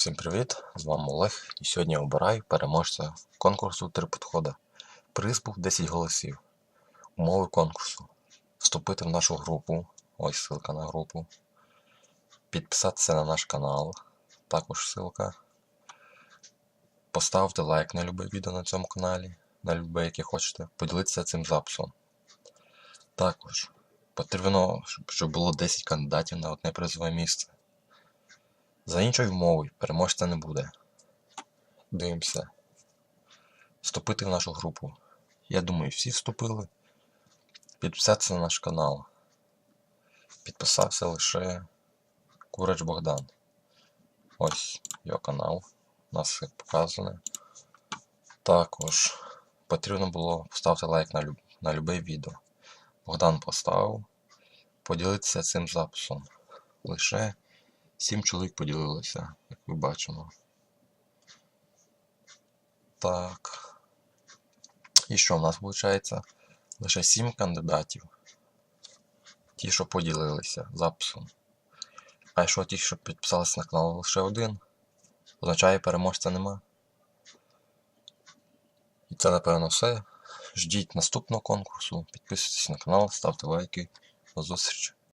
Всім привіт! З вами Олег. І сьогодні обираю переможця конкурсу три підходи. Приз був 10 голосів. Умови конкурсу. Вступити в нашу групу. Ось ссылка на групу. Підписатися на наш канал. Також ссылка. Поставити лайк на любе відео на цьому каналі. На любе, яке хочете. Поділитися цим записом. Також потрібно, щоб було 10 кандидатів на одне призове місце. За іншою мовою переможця не буде. Дивимося. Вступити в нашу групу. Я думаю, всі вступили. Підписатися на наш канал. Підписався лише Курач Богдан. Ось його канал. У нас все показане. Також потрібно було поставити лайк на, люб... на любе відео. Богдан поставив. Поділитися цим записом. Лише Сім чоловік поділилося, як ми бачимо. Так. І що в нас виходить? Лише сім кандидатів. Ті, що поділилися записом. А якщо ті, що підписалися на канал лише один, означає переможця нема. І це напевно все. Ждіть наступного конкурсу. Підписуйтесь на канал, ставте лайки. До зустрічі!